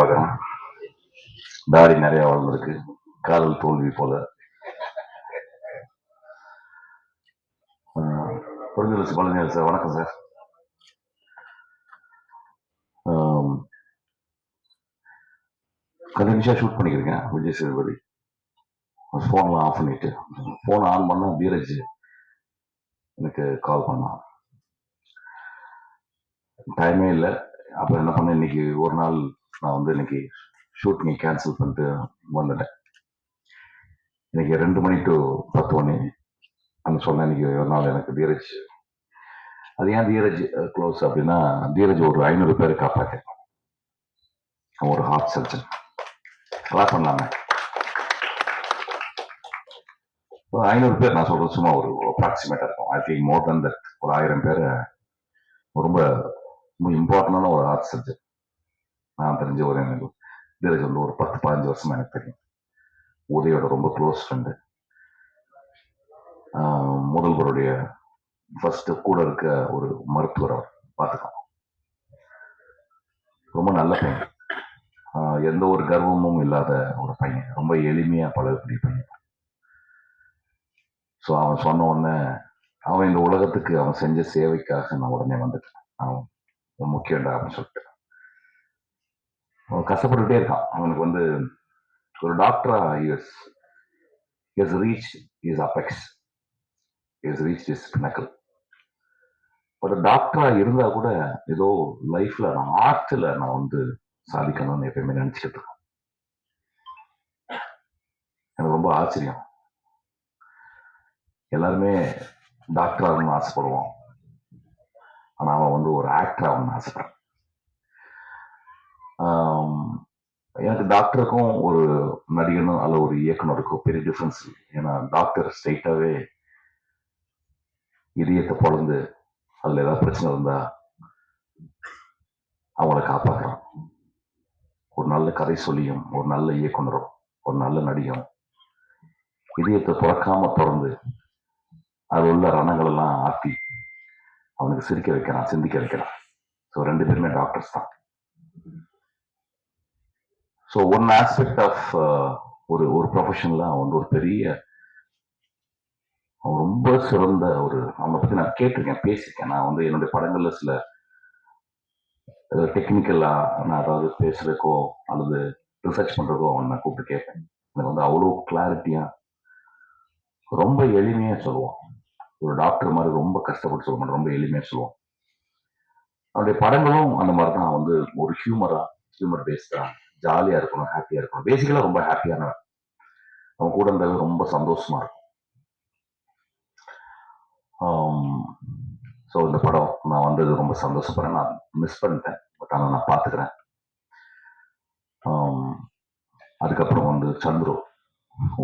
பார்க்குறேன் தாடி நிறைய வளர்ந்துருக்கு. காதல் தோல்வி போல. புரிஞ்சு பழனியல் சார். வணக்கம் சார். கொஞ்சம் நிமிஷம் ஷூட் பண்ணிக்கிறேன் விஜய் சேதுபதி. ஃபோன்லாம் ஆஃப் பண்ணிட்டு. ஃபோன் ஆன் பண்ணா தீரஜ் எனக்கு கால் பண்ணான் டைமே இல்லை. அப்புறம் என்ன பண்ண இன்னைக்கு ஒரு நாள் நான் வந்து இன்னைக்கு ஷூட்டிங்கை கேன்சல் பண்ணிட்டு வந்துட்டேன். இன்னைக்கு ரெண்டு மணி டு பத்து மணி. அந்த சொன்னேன் இன்னைக்கு ஒரு நாள் எனக்கு தீரஜ். அது ஏன் தீரஜ் க்ளோஸ் அப்படின்னா தீரஜ் ஒரு ஐநூறு பேர் காப்பாற்றேன் ஒரு ஹார்ட் சர்ஜன் நல்லா பண்ணலாமே. ஒரு ஐநூறு பேர் நான் சொல்றது சும்மா ஒரு அப்ராக்சிமேட்டாக இருக்கும். I think more than that ஒரு ஆயிரம் பேர் ரொம்ப ரொம்ப இம்பார்ட்டண்டான ஒரு ஹார்ட் சர்ஜன் நான் தெரிஞ்ச ஒரு எனக்கு தீரஜ் ஒரு பத்து பதினஞ்சு வருஷமா எனக்கு தெரியும். உதயோட ரொம்ப க்ளோஸ் ஃப்ரெண்டு முதல்வருடைய ஃபர்ஸ்ட் கூட இருக்க ஒரு மருத்துவர் அவர். பார்த்துக்கலாம் ரொம்ப நல்ல பையன். எந்த ஒரு கர்வமும் இல்லாத ஒரு பையன். ரொம்ப எளிமையா பழகக்கூடிய பையன். ஸோ அவன் சொன்ன உடனே அவன் இந்த உலகத்துக்கு அவன் செஞ்ச சேவைக்காக நான் உடனே வந்துட்டேன். அவன் ரொம்ப முக்கியம்டா அப்படின்னு சொல்லிட்டு. கஷ்டப்பட்டுட்டே இருக்கான். அவனுக்கு வந்து ஒரு டாக்டரா US is reach is apex is reach is pinnacle ஒரு டாக்டரா இருந்தா கூட ஏதோ லைஃப்ல நான் ஆர்ட்ல நான் வந்து சாதிக்கணும்னு எப்பயுமே நினைச்சுட்டு இருக்கேன். எனக்கு ரொம்ப ஆச்சரியம். எல்லாருமே டாக்டர் ஆகணும்னு ஆசைப்படுவோம். ஆனா அவன் வந்து ஒரு ஆக்டர் ஆகணும்னு ஆசைப்படுறான். எனக்கு டாக்டருக்கும் ஒரு நடிகனும் அல்ல ஒரு இயக்குனருக்கும் பெரிய டிஃப்ரென்ஸ் ஏன்னா டாக்டர் ஸ்ட்ரைட்டாவே இதயத்தை பொழந்து அதுல ஏதாவது பிரச்சனை இருந்தா அவங்கள காப்பாற்றுறான் ஒரு நல்ல கதை சொல்லியும் ஒரு நல்ல இயக்குனரும் ஒரு நல்ல நடிகம் இதயத்தை துறக்காம திறந்து அது உள்ள ரணங்களெல்லாம் ஆற்றி அவனுக்கு சிரிக்க வைக்கிறான் சிந்திக்க வைக்கிறான். ஸோ ரெண்டு பேருமே டாக்டர்ஸ் தான். ஸோ ஒன் ஆஸ்பெக்ட் ஆஃப் ஒரு ஒரு ப்ரொஃபஷனில் அவன் வந்து ஒரு பெரிய அவன் ரொம்ப சிறந்த ஒரு அவனை பற்றி நான் கேட்டிருக்கேன் பேசியிருக்கேன். நான் வந்து என்னுடைய படங்களில் சில டெக்னிக்கலாக நான் அதாவது பேசுறதுக்கோ அல்லது ரிசர்ச் பண்ணுறதோ அவன் நான் கூப்பிட்டு கேட்பேன் எனக்கு வந்து அவ்வளோ கிளாரிட்டியாக ரொம்ப எளிமையாக சொல்லுவான். ஒரு டாக்டர் மாதிரி ரொம்ப கஷ்டப்பட்டு சொல்ல ரொம்ப எளிமையாக சொல்லுவான். அவனுடைய படங்களும் அந்த மாதிரி தான் வந்து ஒரு ஹியூமராக ஹியூமர் பேஸ்டாக ஜாலியாக இருக்கணும் ஹாப்பியாக இருக்கணும். பேசிக்கலாக ரொம்ப ஹாப்பியானவன் அவன் கூட இருந்தாலும் ரொம்ப சந்தோஷமா இருக்கும். Um, ஸோ இந்த படம் நான் வந்தது ரொம்ப சந்தோஷப்படுறேன். நான் மிஸ் பண்ணிட்டேன். பட் ஆனால் நான் பார்த்துக்கிறேன் um, அதுக்கப்புறம் வந்து சந்துரு.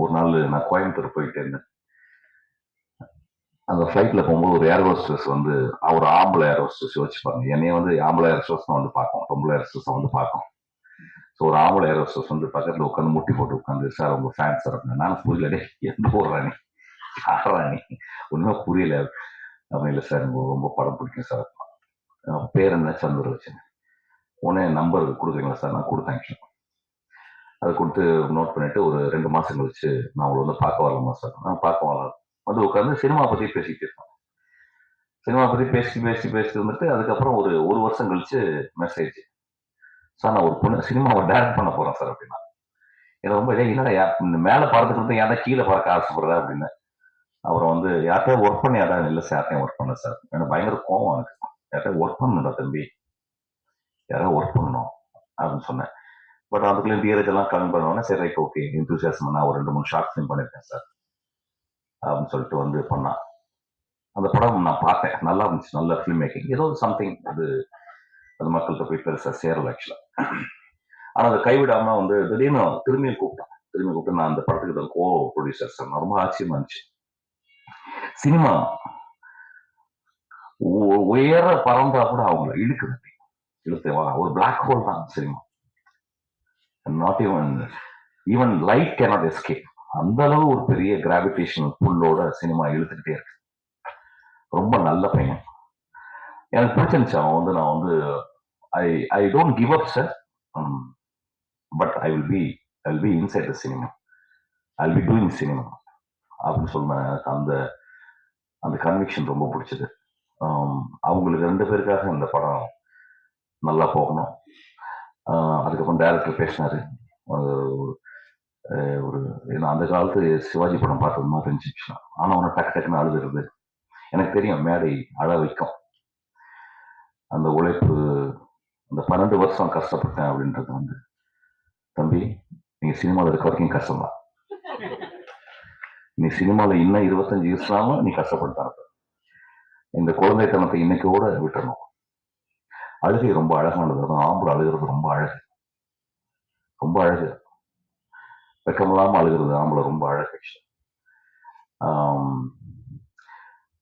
ஒரு நாள் நான் கோயம்புத்தூர் போயிட்டு இருந்தேன். அந்த ஃப்ளைட்டில் போகும்போது ஒரு ஏர் ஹோஸ்டர்ஸ் வந்து அவர் ஆம்பளை ஏர் ஹோஸ்டர்ஸ் யோசிச்சு பாருங்க. என்னைய வந்து ஆம்பளை ஏர் ஹோஸ்டஸ் வந்து பார்க்கும் பொம்பளை ஏர் ஹோஸ்டஸ் வந்து பார்க்கும். ஸோ ஒரு ஆம்பளை ஏர் ஹோஸ்டஸ் வந்து பக்கத்தில் உட்காந்து முட்டி போட்டு உட்காந்து சார் உங்க ஃபேன் சார் அப்படின்னு நான் புரியல எந்த ஒரு ராணி யார் ராணி? ஒன்றும் புரியல. அப்படி இல்லை சார் எனக்கு ரொம்ப படம் பிடிக்கும் சார். பேர் என்ன சந்தூர் வச்சுங்க உடனே நம்பர் கொடுக்குறீங்களா சார்? நான் கொடுத்தேன் அது கொடுத்து நோட் பண்ணிட்டு ஒரு ரெண்டு மாதம் கழிச்சு நான் உங்களை வந்து பார்க்க வரலாமா சார்? நான் பார்க்க வரலாம். வந்து உட்காந்து சினிமா பற்றி பேசிட்டு இருக்கோம் சினிமா பற்றி பேசி பேசி பேசி வந்துட்டு அதுக்கப்புறம் ஒரு ஒரு வருஷம் கழிச்சு மெசேஜ் சார் நான் ஒரு பொண்ணு சினிமாவை டைரக்ட் பண்ண போறேன் சார் அப்படின்னா. எனக்கு ரொம்ப இல்லை என்னடா யா- இந்த மேல பறந்துட்டு கீழே பார்க்க ஆசைப்படுறா? அப்படின்னு. அப்புறம் வந்து யார்கிட்டயும் ஒர்க் பண்ணி யாரா இல்லை சார் யார்ட்டையும் ஒர்க் பண்ண சார் எனக்கு பயங்கர கோவம் எனக்கு. யார்கிட்டயும் ஒர்க் பண்ணணும்டா தம்பி? யாராவது ஒர்க் பண்ணணும்? அப்படின்னு சொன்னேன். பட் அதுக்குள்ளே டிஆர்எச் எல்லாம் கம்மி பண்ணுவோன்னா சரி ரைட் ஓகே இன்ட்ரூசியாசம் நான் ஒரு ரெண்டு மூணு ஷார்ட் ஃபிலிம் பண்ணியிருக்கேன் சார் அப்படின்னு சொல்லிட்டு வந்து பண்ணான். அந்த படம் நான் பார்த்தேன். நல்லா இருந்துச்சு நல்ல ஃபிலிம் மேக்கிங் ஏதோ சம்திங் அது அது மக்கள்கிட்ட போய் பெருசாக சேரல ஆக்சுவலாக ஆனால் அதை கைவிடாம வந்து திடீர்னு திரும்பியும் கூப்பிட்டான் திரும்பி கூப்பிட்டு நான் அந்த படத்துக்கு தான் கோ ப்ரொடியூசர் சார் ரொம்ப ஆச்சரியமா இருந்துச்சு. சினிமா உயர பறந்தா கூட அவங்கள இழுக்குது இழுத்து ஒரு பிளாக் ஹோல் தான் cinema. Not even even light cannot escape அந்த அளவு ஒரு பெரிய கிராவிடேஷனல் புல்லோட சினிமா இழுத்துக்கிட்டே இருக்கு. ரொம்ப நல்ல பையன். எனக்கு பிடிச்சிருந்துச்சு அவன் வந்து நான் வந்து I I don't give up sir but I will be I will be inside the cinema I will be doing cinema அப்படின்னு சொன்ன எனக்கு அந்த அந்த கன்விக்ஷன் ரொம்ப பிடிச்சது. Um, அவங்களுக்கு ரெண்டு பேருக்காக இந்த படம் நல்லா போகணும். Uh, அதுக்கப்புறம் டைரக்டர் பேசினாரு. ஒரு ஏன்னா அந்த காலத்து சிவாஜி படம் பார்த்தது மாதிரி இருந்துச்சு ஆனால் ஒன்று டக்கு டக்குன்னு அழுதுறது. எனக்கு தெரியும் மேடை அழ வைக்கும். அந்த உழைப்பு அந்த பன்னெண்டு வருஷம் கஷ்டப்பட்டேன் அப்படின்றது வந்து தம்பி நீங்க சினிமாவில் இருக்க வரைக்கும் கஷ்டம்தான். நீ சினிமாவில் இன்னும் இருபத்தஞ்சு வருஷம் நீ கஷ்டப்பட்டான் இந்த குழந்தைத்தனத்தை இன்னைக்கு கூட விட்டுறணும். அழுகை ரொம்ப அழகானது. அதுவும் ஆம்பளை அழுகிறது ரொம்ப அழகு. ரொம்ப அழகு. வெக்கமில்லாமல் அழுகிறது ஆம்பளை ரொம்ப அழகு.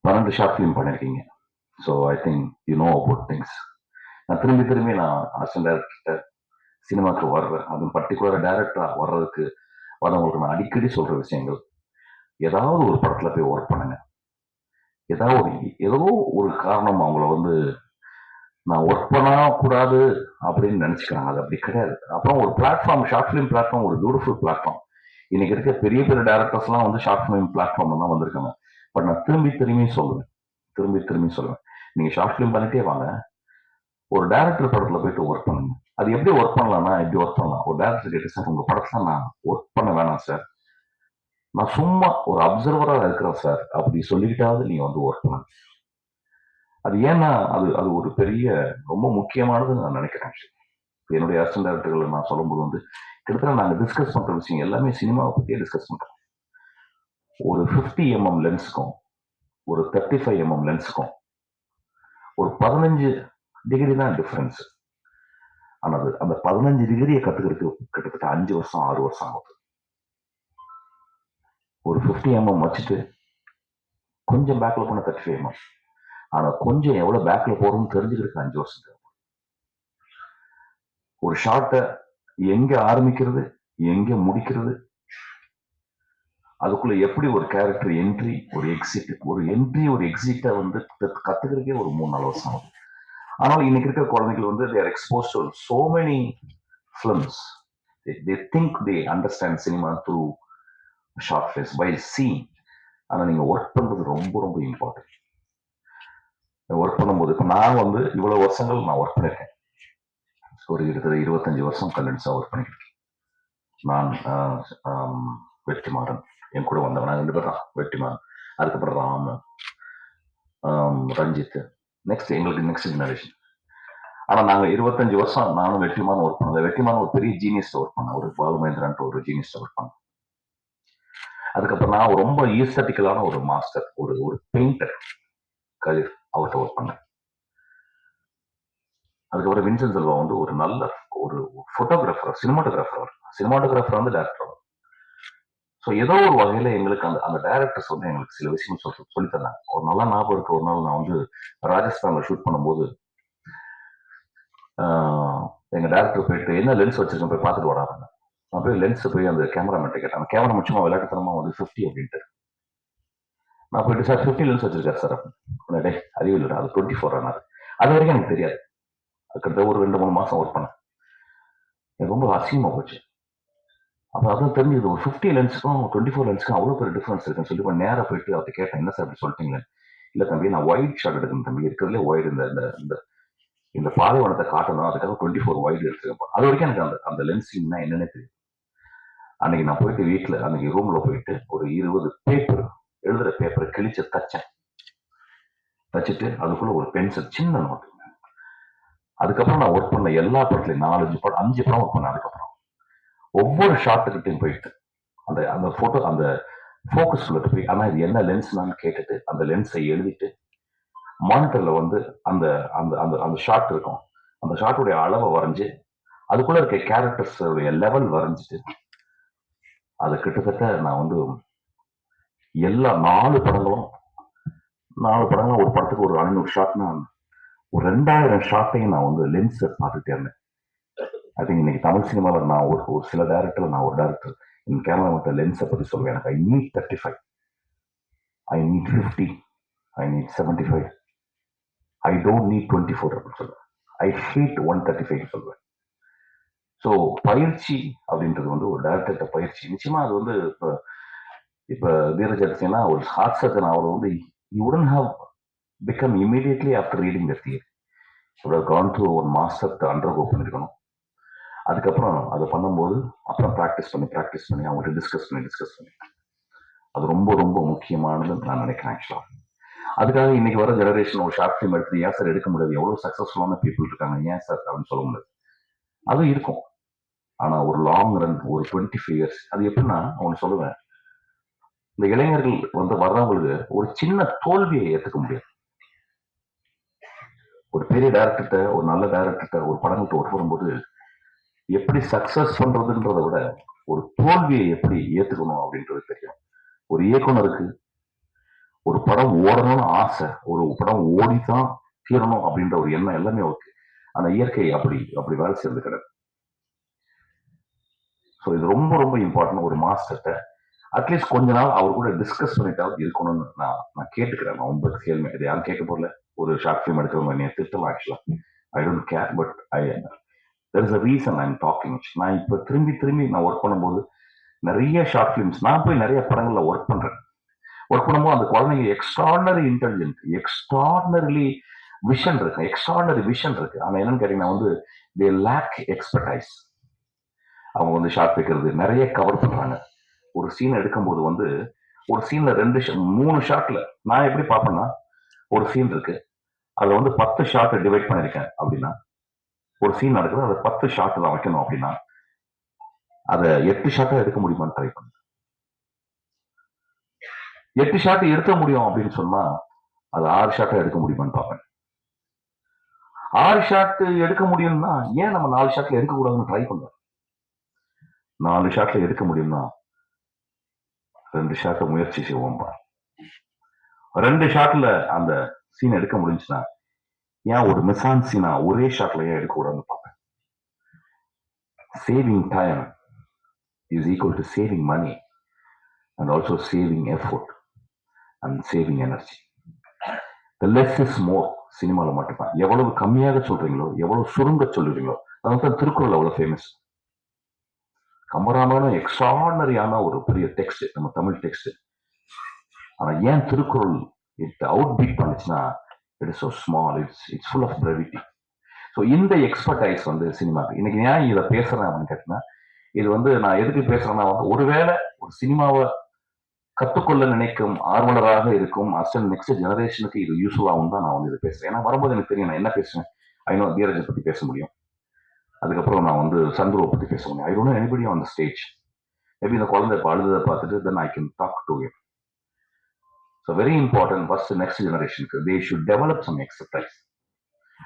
பன்னெண்டு ஷார்ட் ஃபிலிம் பண்ணியிருக்கீங்க so I think you know about things நான் திரும்பி திரும்பி நான் அசிஸ்டன்ட் டேரக்டர்கிட்ட சினிமாக்கு வர்றேன் அதுவும் பர்டிகுலராக டேரக்டராக வர்றதுக்கு வரவங்களுக்கு நான் அடிக்கடி சொல்கிற விஷயங்கள். ஏதாவது ஒரு படத்தில் போய் ஒர்க் பண்ணுங்க. ஏதாவது ஒரு ஏதோ ஒரு காரணம் அவங்கள வந்து நான் ஒர்க் பண்ணக்கூடாது அப்படின்னு நினச்சிக்கிறாங்க. அது அப்படி கிடையாது. அப்புறம் ஒரு பிளாட்ஃபார்ம் ஷார்ட் ஃபிலிம் பிளாட்ஃபார்ம் ஒரு பியூட்டிஃபுல் பிளாட்ஃபார்ம் இன்னைக்கு இருக்க பெரிய பெரிய டேரக்டர்ஸ்லாம் வந்து ஷார்ட் ஃபிலிம் பிளாட்ஃபார்ம் தான் வந்திருக்காங்க. பட் நான் திரும்பி திரும்பி சொல்லுவேன் திரும்பி திரும்பி சொல்லுவேன். நீங்க ஷார்ட் ஃபிலிம் பண்ணிட்டே வாங்க. ஒரு டேரக்டர் படத்துல போயிட்டு ஒர்க் பண்ணுங்க. அது எப்படி ஒர்க் பண்ணலாம்னா எப்படி ஒர்க் பண்ணலாம்? ஒரு டேரக்டர் கேட்டு சார் உங்க படத்துல நான் ஒர்க் பண்ண வேணாம் சார் நான் சும்மா ஒரு அப்சர்வரா இருக்கிறேன் சார் அப்படி சொல்லிக்கிட்டாவது நீங்க வந்து ஒர்க் பண்ணுங்க அது ஏன்னா அது அது ஒரு பெரிய ரொம்ப முக்கியமானது நான் நினைக்கிறேன் என்னுடைய அசிஸ்டன்ட் டேரக்டர்களை நான் சொல்லும்போது வந்து கிட்டத்தட்ட நாங்கள் டிஸ்கஸ் பண்ற விஷயம் எல்லாமே சினிமாவை பற்றியே டிஸ்கஸ் பண்றோம். ஒரு ஃபிஃப்டி எம்எம் லென்ஸுக்கும் ஒரு தேர்ட்டி ஃபைவ் எம்எம் லென்ஸுக்கும் ஒரு பதினஞ்சு டிகிரி தான் டிஃப்ரென்ஸ் ஆனால் அது அந்த பதினஞ்சு டிகிரியை கற்றுக்கிறதுக்கு கிட்டத்தட்ட அஞ்சு வருஷம் ஆறு வருஷம் ஆகுது ஒரு ஃபிஃப்டி எம்எம் mm வச்சுட்டு கொஞ்சம் பேக்கில் போன தேர்ட்டி ஃபைவ் எம்எம் ஆனால் கொஞ்சம் எவ்வளோ பேக்கில் போகிறோம்னு தெரிஞ்சுக்கிறதுக்கு அஞ்சு வருஷம் தேவை. ஒரு ஷார்ட்டை எங்கே ஆரம்பிக்கிறது எங்கே முடிக்கிறது அதுக்குள்ள எப்படி ஒரு கேரக்டர் என்ட்ரி ஒரு எக்ஸிட் ஒரு என்ட்ரி ஒரு எக்ஸிட்டை வந்து கத்துக்கிறதுக்கே ஒரு மூணு நாலு வருஷம் ஆகுது. ஆனால் இன்னைக்கு இருக்கிற குழந்தைகள் வந்து there expose to so many films they think they understand cinema through short phase by scene ஆனால் நீங்கள் ஒர்க் பண்ணுறது ரொம்ப ரொம்ப இம்பார்ட்டன்ட் ஒர்க் பண்ணும்போது இப்போ நான் வந்து இவ்வளோ வருஷங்கள் நான் ஒர்க் பண்ணியிருக்கேன் ஒரு கிட்டத்தட்ட இருபத்தஞ்சு வருஷம் கண்டென்ஸாக ஒர்க் பண்ணியிருக்கேன் நான் ஆஹ், ஆம், வெற்றிமாறன். என் கூட வந்தவன் ரெண்டு பேரும் தான் அதுக்கப்புறம் ராம். ரஞ்சித் நெக்ஸ்ட் எங்களுக்கு நெக்ஸ்ட் ஜெனரேஷன் ஆனா நாங்க இருபத்தஞ்சு வருஷம் நானும் வெற்றிமான ஒர்க் பண்ணல வெற்றிமான ஒரு பெரிய ஜீனியஸ் ஒர்க் பண்ணேன் ஒரு பாலுமேந்திரன்ட்டு ஒரு ஜீனியஸ் ஒர்க் பண்ணேன் அதுக்கப்புறம் நான் ரொம்ப ஈஸ்தட்டிக்கலான ஒரு மாஸ்டர் ஒரு ஒரு பெயிண்டர் கலீர் அவர்கிட்ட ஒர்க் பண்ணேன். அதுக்கப்புறம் வின்சன் செல்வா வந்து ஒரு நல்ல ஒரு ஃபோட்டோகிராஃபர் சினிமாட்டோகிராஃபர் சினிமாட்டோகிராஃபர் வந்து டேரக்டர் ஸோ ஏதோ ஒரு வகையில எங்களுக்கு அந்த அந்த டேரக்டர்ஸ் வந்து எங்களுக்கு சில விஷயம் சொல்லி சொல்லித்தராங்க ஒரு நல்ல ஞாபகம் இருக்கு. ஒரு நாள் நான் வந்து ராஜஸ்தான்ல ஷூட் பண்ணும்போது எங்கள் எங்க டேரக்டர் போயிட்டு என்ன லென்ஸ் வச்சிருக்கோம் போய் பார்த்துட்டு வராங்க நான் போய் லென்ஸ் போய் அந்த கேமராமேன் கேட்டேன். அந்த கேமரா சும்மா விளையாட்டுத்தனமா வந்து ஃபிஃப்டி அப்படின்ட்டு. நான் போயிட்டு சார் ஃபிஃப்டி லென்ஸ் வச்சிருக்காரு சார் அப்படின்னு. டே அறிவு இல்லை அது டுவெண்ட்டி ஃபோர் ஆனார் அது வரைக்கும் எனக்கு தெரியாது. கிட்டத்தட்ட ஒரு ரெண்டு மூணு மாசம் ஒர்க் பண்ணேன். எனக்கு ரொம்ப அசிங்கமா போச்சு. அப்போ அதான் தெரிஞ்சது. ஒரு ஃபிஃப்டி லென்ஸுக்கும் டுவெண்ட்டி ஃபோர் லென்ஸுக்கும் அவ்வளோ பெரிய டிஃப்ரென்ஸ் இருக்குன்னு சொல்லி இப்போ நேராக போயிட்டு அவர்கிட்ட கேட்டேன். என்ன சார் அப்படி சொல்லிட்டீங்களே? இல்லை தம்பி நான் ஒயிட் ஷாட் எடுக்கணும் தம்பி. இருக்கிறதுலே ஒயிட் இந்த இந்த இந்த இந்த பாலைவனத்தை காட்டணும். அதுக்காக டுவெண்ட்டி ஃபோர் ஒயிட் எடுத்துருக்கேன் அது வரைக்கும் எனக்கு அந்த அந்த லென்ஸிங்னா என்னன்னே தெரியும் அன்னைக்கு நான் போயிட்டு வீட்டில் அன்னைக்கு ரூமில் போயிட்டு ஒரு இருபது பேப்பர் எழுதுகிற பேப்பரை கிழிச்சு தச்சேன். தச்சுட்டு அதுக்குள்ள ஒரு பென்சில் சின்ன நோட்டு அதுக்கப்புறம் நான் ஒர்க் பண்ண எல்லா படத்துலையும் நாலஞ்சு படம் அஞ்சு படம் ஒர்க் பண்ணேன் அதுக்கப்புறம். ஒவ்வொரு ஷாட்டுக்கிட்டையும் போயிட்டு அந்த அந்த ஃபோட்டோ அந்த ஃபோக்கஸ் சொல்லிட்டு போய் ஆனால் இது என்ன லென்ஸ்னான்னு கேட்டுட்டு அந்த லென்ஸை எழுதிட்டு மானிட்டர்ல வந்து அந்த அந்த அந்த அந்த ஷாட் இருக்கும். அந்த ஷார்ட்டுடைய அளவை வரைஞ்சு அதுக்குள்ள இருக்க கேரக்டர்ஸோடைய லெவல் வரைஞ்சிட்டு அது கிட்டத்தட்ட நான் வந்து எல்லா நாலு படங்களும் நாலு படங்களும் ஒரு படத்துக்கு ஒரு ஐநூறு ஷாட்னா ஒரு ரெண்டாயிரம் ஷாட்டையும் நான் வந்து லென்ஸை பார்த்துட்டே இருந்தேன். ஐ திங்க் இன்னைக்கு தமிழ் சினிமாவில் நான் ஒரு ஒரு சில டேரக்டர் நான் ஒரு டேரக்டர் என் கேமரா மட்டும் லென்ஸை பற்றி சொல்லுவேன். எனக்கு I need thirty five I need fifty I need seventy five I don't need twenty four அப்படின்னு சொல்லுவேன். I hate one thirty five சொல்லுவேன். ஸோ பயிற்சி அப்படின்றது வந்து ஒரு டேரக்டர்கிட்ட பயிற்சி. நிச்சயமா அது வந்து இப்போ இப்போ தீரஜ் எடுத்தீங்கன்னா ஒரு ஹார்ட் சர்ஜன் அவர் வந்து யூ உடன் have become immediately after reading the theory இவ்வளோ கான் த்ரூ ஒரு மாஸ்டர் அண்டர் கோ பண்ணியிருக்கணும் அதுக்கப்புறம் அதை பண்ணும்போது அப்புறம் ப்ராக்டிஸ் பண்ணி ப்ராக்டிஸ் பண்ணி அவங்கள்ட்ட டிஸ்கஸ் பண்ணி டிஸ்கஸ் பண்ணி. அது ரொம்ப ரொம்ப முக்கியமானதுன்னு நான் நினைக்கிறேன் ஆக்சுவலாக அதுக்காக இன்னைக்கு வர ஜெனரேஷன் ஒரு ஷார்ட் ஃபிலிம் எடுத்து ஏன் சார் எடுக்க முடியாது? எவ்வளோ சக்ஸஸ்ஃபுல்லான பீப்புள் இருக்காங்க? ஏன் சார் அப்படின்னு சொல்ல முடியாது. அது இருக்கும். ஆனால் ஒரு லாங் ரன் ஒரு டுவெண்ட்டி ஃபைவ் இயர்ஸ் அது எப்படின்னா ஒன்று சொல்லுவேன். இந்த இளைஞர்கள் வந்து வர்றவங்களுக்கு ஒரு சின்ன தோல்வியை ஏற்றுக்க முடியாது. ஒரு பெரிய டேரக்டர்கிட்ட ஒரு நல்ல டேரக்டர்கிட்ட ஒரு படங்கள்கிட்ட ஒர்க் வரும்போது எப்படி சக்சஸ் பண்றதுன்றத விட ஒரு தோல்வியை எப்படி ஏத்துக்கணும் அப்படின்றது தெரியும். ஒரு இயக்குனருக்கு ஒரு படம் ஓடணும்னு ஆசை ஒரு படம் ஓடித்தான் தீரணும் அப்படின்ற ஒரு எண்ணம் எல்லாமே ஓகே ஆனா இயற்கை அப்படி அப்படி வேலை சேர்ந்து கிடையாது. ஸோ இது ரொம்ப ரொம்ப இம்பார்ட்டன்ட் ஒரு மாஸ்டர்கிட்ட அட்லீஸ்ட் கொஞ்ச நாள் அவர் கூட டிஸ்கஸ் பண்ணிட்டாவது இருக்கணும்னு நான் நான் கேட்டுக்கிறேன். நான் ஒன்பது கேள்வி இது யாரும் கேட்க போகல ஒரு ஷார்ட் ஃபிலிம் எடுக்கிறவங்க என்னை திட்டலாம் actually I don't care but I there is a reason I am talking நான் இப்போ திரும்பி திரும்பி நான் ஒர்க் பண்ணும்போது நிறைய ஷார்ட் ஃபிலிம்ஸ் நான் போய் நிறைய படங்கள்ல ஒர்க் பண்றேன். ஒர்க் பண்ணும்போது அந்த குழந்தைங்க எக்ஸ்ட்ராடனரி இன்டெலிஜென்ட் எக்ஸ்ட்ராடனரிலி விஷன் இருக்கு. எக்ஸ்ட்ராடனரி விஷன் இருக்கு. ஆனா என்னன்னு கேட்டீங்கன்னா வந்து தே லேக் எக்ஸ்பர்டைஸ் அவங்க வந்து ஷார்ட் வைக்கிறது நிறைய கவர் பண்ணுறாங்க ஒரு சீன் எடுக்கும்போது வந்து ஒரு சீன்ல ரெண்டு மூணு ஷாட்ல நான் எப்படி பார்ப்பேன்னா ஒரு சீன் இருக்கு. அதில் வந்து பத்து ஷார்ட்டை டிவைட் பண்ணிருக்கேன் அப்படின்னா ஒரு சீன் நடக்குது அதை பத்து ஷாட் தான் வைக்கணும் அப்படின்னா அதை எட்டு ஷாட்டா எடுக்க முடியுமான்னு ட்ரை பண்ணேன் எட்டு ஷாட் எடுக்க முடியும் அப்படின்னு சொன்னா அது ஆறு ஷாட்டா எடுக்க முடியுமான்னு பார்ப்பேன். ஆறு ஷாட் எடுக்க முடியும்னா ஏன் நம்ம நாலு ஷாட்ல எடுக்கக்கூடாதுன்னு ட்ரை பண்ணுவேன் நாலு ஷாட்ல எடுக்க முடியும்னா ரெண்டு ஷாட்டை முயற்சி செய்வோம் பார். ரெண்டு ஷாட்ல அந்த சீன் எடுக்க முடிஞ்சுன்னா ஏன் ஒரு மிசான்சி நான் ஒரே ஷாட்ல ஏன் எடுக்கக்கூடாதுன்னு பார்ப்பேன். Saving time is equal to saving money and also saving effort and saving energy the less is more சினிமாவில் மட்டும்தான். எவ்வளவு கம்மியாக சொல்றீங்களோ எவ்வளவு சுருங்க சொல்லுறீங்களோ அதான் திருக்குறள் அவ்வளோ ஃபேமஸ் கம்பராமாயணம் எக்ஸ்ட்ராடனரியான ஒரு பெரிய டெக்ஸ்ட் நம்ம தமிழ் டெக்ஸ்ட் ஆனால் ஏன் திருக்குறள் இட் அவுட் பீட் பண்ணுச்சுன்னா it is so small it's it's full of brevity so இந்த எக்ஸ்பர்டைஸ் வந்து சினிமாக்கு இன்னைக்கு ஏன் இதை பேசுறேன் அப்படின்னு கேட்டீங்கன்னா இது வந்து நான் எதுக்கு பேசுறேன்னா வந்து ஒருவேளை ஒரு சினிமாவை கற்றுக்கொள்ள நினைக்கும் ஆர்வலராக இருக்கும் அசல் நெக்ஸ்ட் ஜெனரேஷனுக்கு இது யூஸ்ஃபுல்லாகவும் தான் நான் வந்து இதை பேசுறேன். ஏன்னா வரும்போது எனக்கு தெரியும் நான் என்ன பேசுவேன்? ஐநோ தீரஜை பற்றி பேச முடியும். அதுக்கப்புறம் நான் வந்து சந்துருவை பற்றி பேச முடியும். I don't anybody on the stage maybe இந்த குழந்தை இப்போ அழுததை பார்த்துட்டு then I can talk to him. So very important first next ஜெனரேஷனுக்கு they should develop some exercise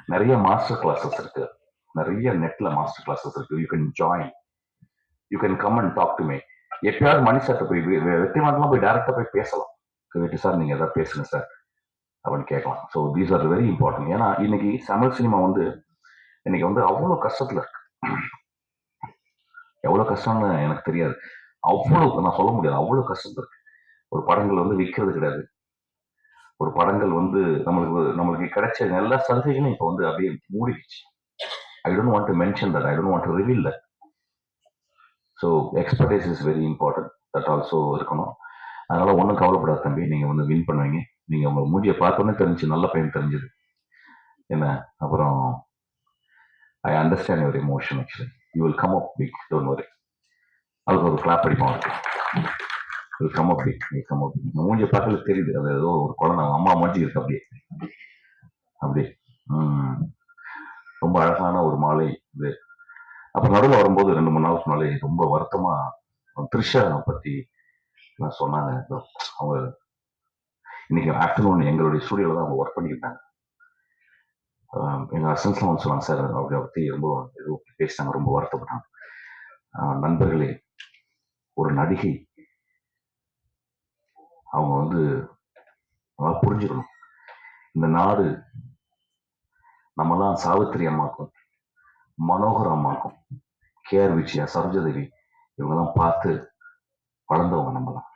நிறைய மாஸ்டர் கிளாஸஸ் இருக்கு. நிறைய நெட்ல மாஸ்டர் கிளாஸஸ் இருக்கு. You can join you can come and talk to me எப்பயாவது மணி சார்ட்ட போய் வெ- போய் டேரக்டா போய் பேசலாம். வெற்றி சார் நீங்க ஏதாவது பேசுங்க சார் அப்படின்னு கேட்கலாம். So these are very important ஏன்னா இன்னைக்கு தமிழ் சினிமா வந்து இன்னைக்கு வந்து அவ்வளோ கஷ்டத்துல இருக்கு. எவ்வளோ கஷ்டம்னு எனக்கு தெரியாது. அவ்வளோ நான் சொல்ல முடியாது. அவ்வளோ கஷ்டத்துல இருக்கு. ஒரு படங்கள் வந்து விற்கிறது கிடையாது. ஒரு படங்கள் வந்து நம்மளுக்கு நம்மளுக்கு கிடைச்ச எல்லா சலுகைகளும் இப்போ வந்து அப்படியே மூடிடுச்சு. I don't want to mention that I don't want to reveal that so expertise is very important that also இருக்கணும். அதனால ஒன்றும் கவலைப்படாத தம்பி. நீங்கள் வந்து வின் பண்ணுவீங்க. நீங்கள் உங்க மூஞ்சியை பார்த்தோன்னே தெரிஞ்சு நல்ல பையன் தெரிஞ்சது. என்ன? அப்புறம் I understand your emotion actually you will come up big don't worry அதுக்கு ஒரு கிளாப் அடிப்போம் இருக்கு வில் கம் அப் பிக் நீ கம் பார்க்கல தெரியுது. அது ஏதோ ஒரு குழந்தை அம்மா மூஞ்சி இருக்கு அப்படியே. அப்படியே. ம். ரொம்ப அழகான ஒரு மாலை இது. அப்புறம் நடுவில் வரும்போது ரெண்டு மூணு நாள் முன்னாலே ரொம்ப வருத்தமா த்ரிஷா பத்தி நான் சொன்னாங்க. அவங்க இன்னைக்கு ஆஃப்டர்நூன் எங்களுடைய ஸ்டூடியோவில் தான் அவங்க ஒர்க் பண்ணியிருந்தாங்க எங்கள் அசன்ஸ்லாம் வந்து சொன்னாங்க சார் அப்படி பற்றி ரொம்ப ஏதோ பேசினாங்க ரொம்ப வருத்தப்பட்டாங்க. நண்பர்களே ஒரு நடிகை அவங்க வந்து நல்லா புரிஞ்சுக்கணும். இந்த நாடு நம்மலாம் சாவித்திரி அம்மாக்கும் மனோகர் அம்மாக்கும் கேஆர் விஜயா சரோஜதேவி இவங்கெல்லாம் பார்த்து வளர்ந்தவங்க நம்மலாம்